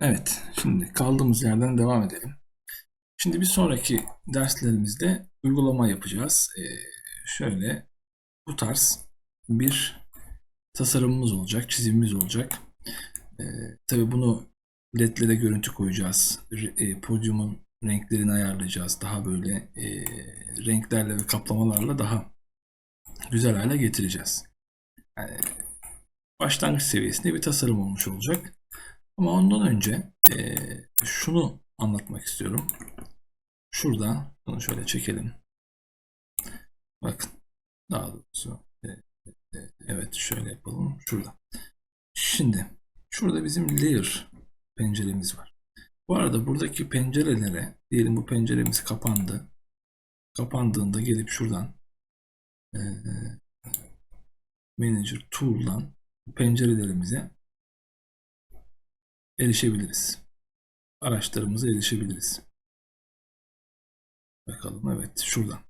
Evet, şimdi kaldığımız yerden devam edelim. Şimdi bir sonraki derslerimizde uygulama yapacağız. Ee, şöyle bu tarz bir tasarımımız olacak, çizimimiz olacak. Ee, tabii bunu ledlere görüntü koyacağız. E, podyumun renklerini ayarlayacağız. Daha böyle e, renklerle ve kaplamalarla daha güzel hale getireceğiz. Yani başlangıç seviyesinde bir tasarım olmuş olacak. Ama ondan önce eee, şunu anlatmak istiyorum. Şurada bunu şöyle çekelim. Bakın. Daha doğrusu e, e, evet şöyle yapalım. Şurada. Şimdi şurada bizim layer penceremiz var. Bu arada buradaki pencerelere diyelim bu penceremiz kapandı. Kapandığında gelip şuradan eee Manager Tool'dan pencerelerimize erişebiliriz. Araçlarımıza erişebiliriz. Bakalım evet şuradan.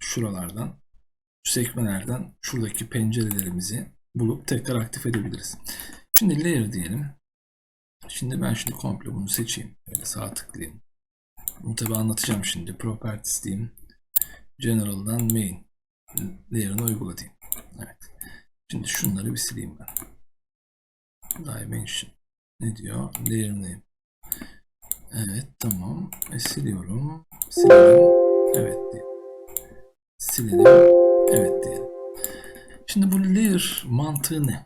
Şuralardan şu sekmelerden şuradaki pencerelerimizi bulup tekrar aktif edebiliriz. Şimdi layer diyelim. Şimdi ben şimdi komple bunu seçeyim. Böyle sağ tıklayayım. Bunu tabi anlatacağım şimdi. Properties diyeyim. General'dan main layer'ını uygula. Evet. Şimdi şunları bir sileyim ben. Dimension. Ne diyor? Layer name. Evet tamam. E, siliyorum. Silelim. Evet diyelim. Silelim. Evet diyelim. Şimdi bu layer mantığı ne?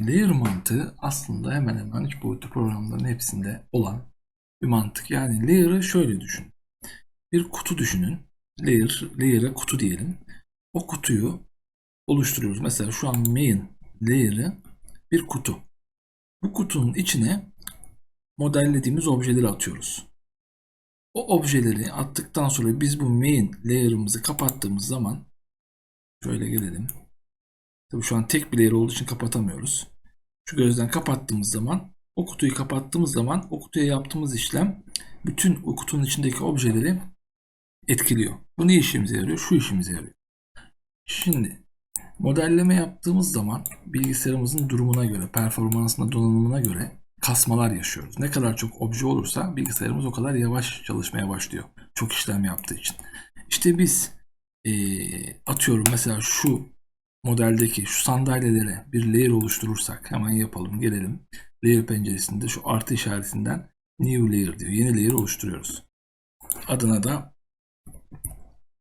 Layer mantığı aslında hemen hemen üç boyutlu programların hepsinde olan bir mantık. Yani layer'ı şöyle düşün. Bir kutu düşünün. Layer, layer'a kutu diyelim. O kutuyu oluşturuyoruz. Mesela şu an main layer'ı bir kutu. Bu kutunun içine modellediğimiz objeleri atıyoruz. O objeleri attıktan sonra biz bu main layer'ımızı kapattığımız zaman şöyle gelelim. Tabii şu an tek bir layer olduğu için kapatamıyoruz. Şu gözden kapattığımız zaman o kutuyu kapattığımız zaman o kutuya yaptığımız işlem bütün o kutunun içindeki objeleri etkiliyor. Bu ne işimize yarıyor? Şu işimize yarıyor. Şimdi modelleme yaptığımız zaman bilgisayarımızın durumuna göre, performansına, donanımına göre kasmalar yaşıyoruz. Ne kadar çok obje olursa bilgisayarımız o kadar yavaş çalışmaya başlıyor. Çok işlem yaptığı için. İşte biz eee, atıyorum mesela şu modeldeki şu sandalyelere bir layer oluşturursak hemen yapalım gelelim. Layer penceresinde şu artı işaretinden new layer diyor. Yeni layer oluşturuyoruz. Adına da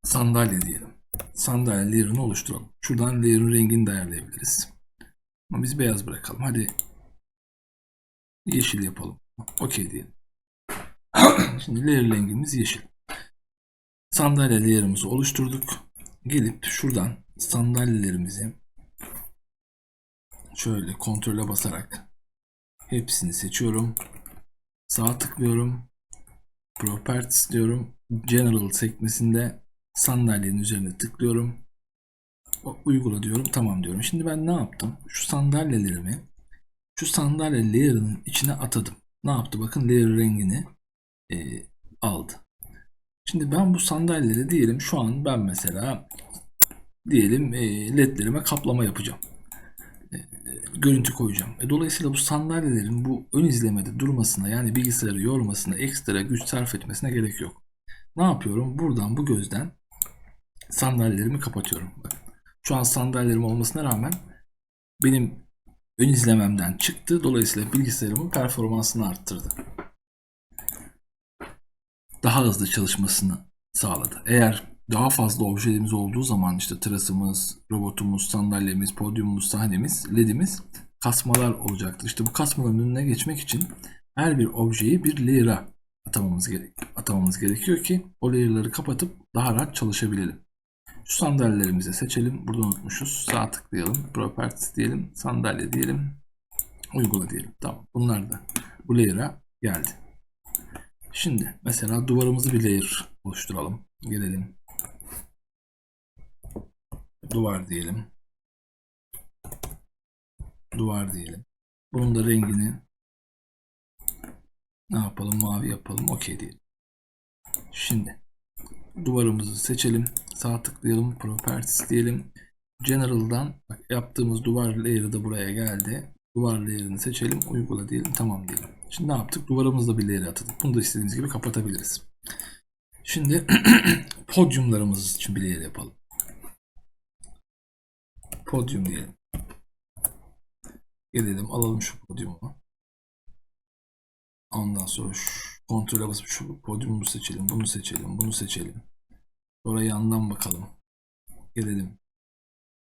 sandalye diyelim. Sandalye layer'ını oluşturalım. Şuradan layer'ın rengini de ayarlayabiliriz. Ama biz beyaz bırakalım. Hadi yeşil yapalım. Okey diyelim. Şimdi layer rengimiz yeşil. Sandalye layer'ımızı oluşturduk. Gelip şuradan sandalyelerimizi şöyle kontrole basarak hepsini seçiyorum. Sağ tıklıyorum. Properties diyorum. General sekmesinde sandalyenin üzerine tıklıyorum. Uygula diyorum. Tamam diyorum. Şimdi ben ne yaptım? Şu sandalyelerimi şu sandalye layer'ının içine atadım. Ne yaptı? Bakın layer rengini e, aldı. Şimdi ben bu sandalyeleri diyelim şu an ben mesela diyelim e, ledlerime kaplama yapacağım. E, e, görüntü koyacağım. E, dolayısıyla bu sandalyelerin bu ön izlemede durmasına yani bilgisayarı yormasına ekstra güç sarf etmesine gerek yok. Ne yapıyorum? Buradan bu gözden sandalyelerimi kapatıyorum. Şu an sandalyelerim olmasına rağmen benim ön izlememden çıktı. Dolayısıyla bilgisayarımın performansını arttırdı. Daha hızlı çalışmasını sağladı. Eğer daha fazla objelerimiz olduğu zaman işte tırasımız, robotumuz, sandalyemiz, podyumumuz, sahnemiz, ledimiz kasmalar olacaktır. İşte bu kasmaların önüne geçmek için her bir objeyi bir layer'a atamamız, gerek atamamız gerekiyor ki o layer'ları kapatıp daha rahat çalışabilelim. Şu sandalyelerimizi seçelim. Burada unutmuşuz. Sağ tıklayalım. Properties diyelim. Sandalye diyelim. Uygula diyelim. Tamam. Bunlar da bu layer'a geldi. Şimdi mesela duvarımızı bir layer oluşturalım. Gelelim. Duvar diyelim. Duvar diyelim. Bunun da rengini ne yapalım? Mavi yapalım. Okey diyelim. Şimdi duvarımızı seçelim. Sağ tıklayalım. Properties diyelim. General'dan yaptığımız duvar layer'ı da buraya geldi. Duvar layer'ını seçelim. Uygula diyelim. Tamam diyelim. Şimdi ne yaptık? Duvarımızda bir layer atadık. Bunu da istediğimiz gibi kapatabiliriz. Şimdi podyumlarımız için bir layer yapalım. Podyum diyelim. Gelelim alalım şu podyumu. Ondan sonra şu kontrole basıp şu podyumu seçelim. Bunu seçelim. Bunu seçelim. Sonra yandan bakalım. Gelelim.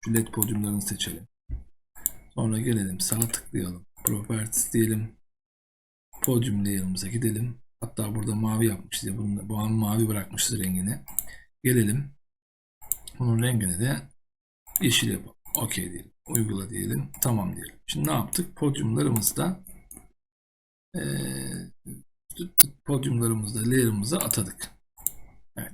Şu led podyumlarını seçelim. Sonra gelelim sağa tıklayalım. Properties diyelim. Podium layer'ımıza gidelim. Hatta burada mavi yapmışız ya. Bunu, bu an mavi bırakmışız rengini. Gelelim. Bunun rengini de yeşil yapalım. OK diyelim. Uygula diyelim. Tamam diyelim. Şimdi ne yaptık? Podyumlarımızda eee podyumlarımızda layer'ımızı atadık. Evet.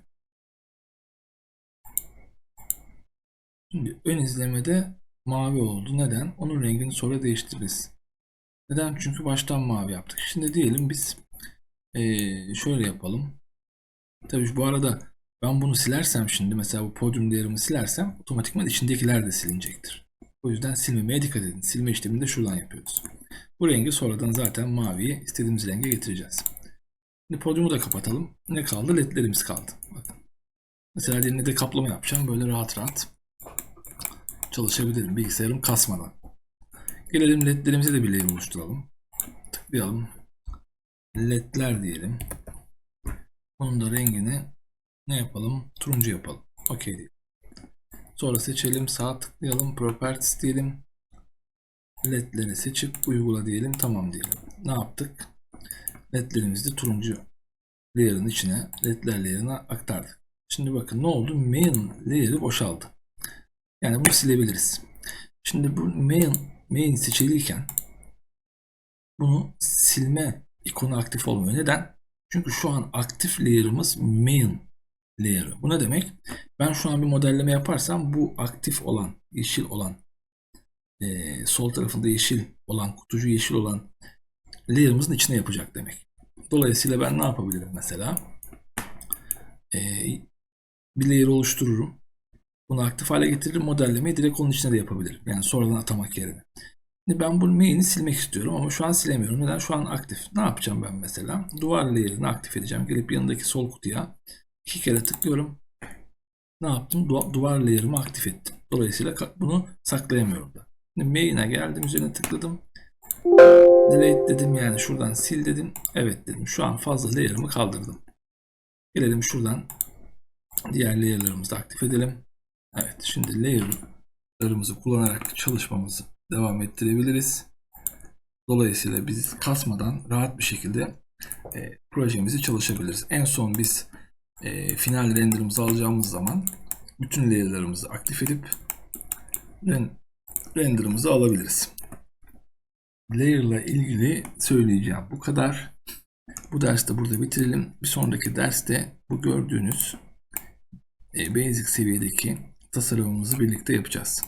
Şimdi ön izlemede mavi oldu. Neden? Onun rengini sonra değiştiririz. Neden? Çünkü baştan mavi yaptık. Şimdi diyelim biz eee, şöyle yapalım. Tabii bu arada ben bunu silersem şimdi mesela bu podyum değerimi silersem otomatikman içindekiler de silinecektir. O yüzden silmemeye dikkat edin. Silme işlemini de şuradan yapıyoruz. Bu rengi sonradan zaten maviyi istediğimiz renge getireceğiz. Şimdi podyumu da kapatalım. Ne kaldı? ledlerimiz kaldı. Bakın. Mesela diğerine de kaplama yapacağım. Böyle rahat rahat çalışabilirim bilgisayarım kasmadan. Gelelim ledlerimize de bir layer oluşturalım. Tıklayalım. Ledler diyelim. Onun da rengini ne yapalım? Turuncu yapalım. OK diyelim. Sonra seçelim. Sağ tıklayalım. Properties diyelim. LED'leri seçip uygula diyelim. Tamam diyelim. Ne yaptık? LED'lerimizi turuncu layer'ın içine LED'ler layer'ına aktardık. Şimdi bakın ne oldu? Main layer'ı boşaldı. Yani bunu silebiliriz. Şimdi bu main, main seçilirken bunu silme ikonu aktif olmuyor. Neden? Çünkü şu an aktif layer'ımız main layer'ı. Bu ne demek? Ben şu an bir modelleme yaparsam bu aktif olan, yeşil olan, e, sol tarafında yeşil olan, kutucu yeşil olan layer'ımızın içine yapacak demek. Dolayısıyla ben ne yapabilirim mesela? E, bir layer oluştururum. Bunu aktif hale getiririm. Modellemeyi direkt onun içine de yapabilirim. Yani sonradan atamak yerine. Şimdi ben bu main'i silmek istiyorum ama şu an silemiyorum. Neden? Şu an aktif. Ne yapacağım ben mesela? Duvar layer'ını aktif edeceğim. Gelip yanındaki sol kutuya iki kere tıklıyorum. Ne yaptım? Du- duvar layer'ımı aktif ettim. Dolayısıyla bunu saklayamıyorum da. Şimdi main'e geldim. Üzerine tıkladım. Delete dedim yani şuradan sil dedim. Evet dedim. Şu an fazla layer'ımı kaldırdım. Gelelim şuradan diğer layer'larımızı aktif edelim. Evet şimdi layer'larımızı kullanarak çalışmamızı devam ettirebiliriz. Dolayısıyla biz kasmadan rahat bir şekilde e, projemizi çalışabiliriz. En son biz e, final renderımızı alacağımız zaman bütün layer'larımızı aktif edip ren- renderımızı alabiliriz. Layer'la ilgili söyleyeceğim bu kadar. Bu derste burada bitirelim. Bir sonraki derste bu gördüğünüz e, basic seviyedeki tasarımımızı birlikte yapacağız.